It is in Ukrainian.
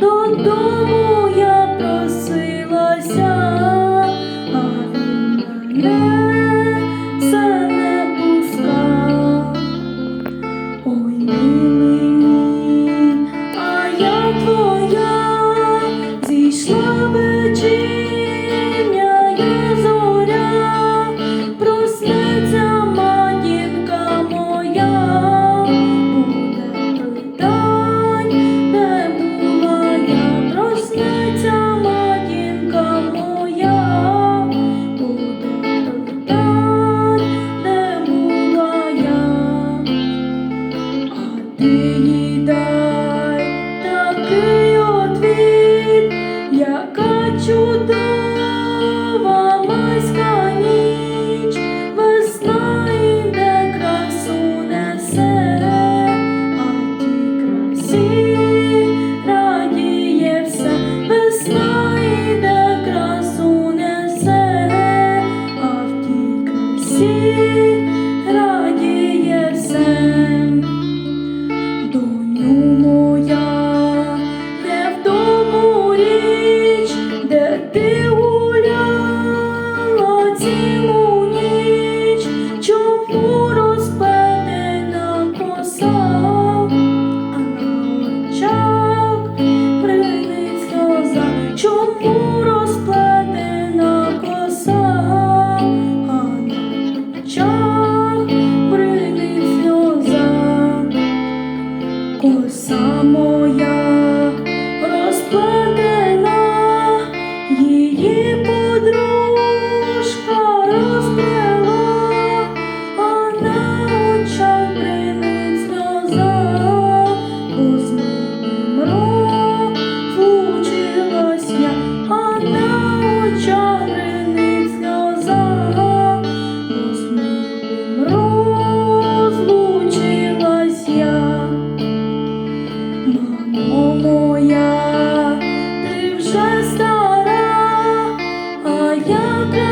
Dodому я просилася, а він мене людині дай такий отвіт, яка чудова. ти. 要个。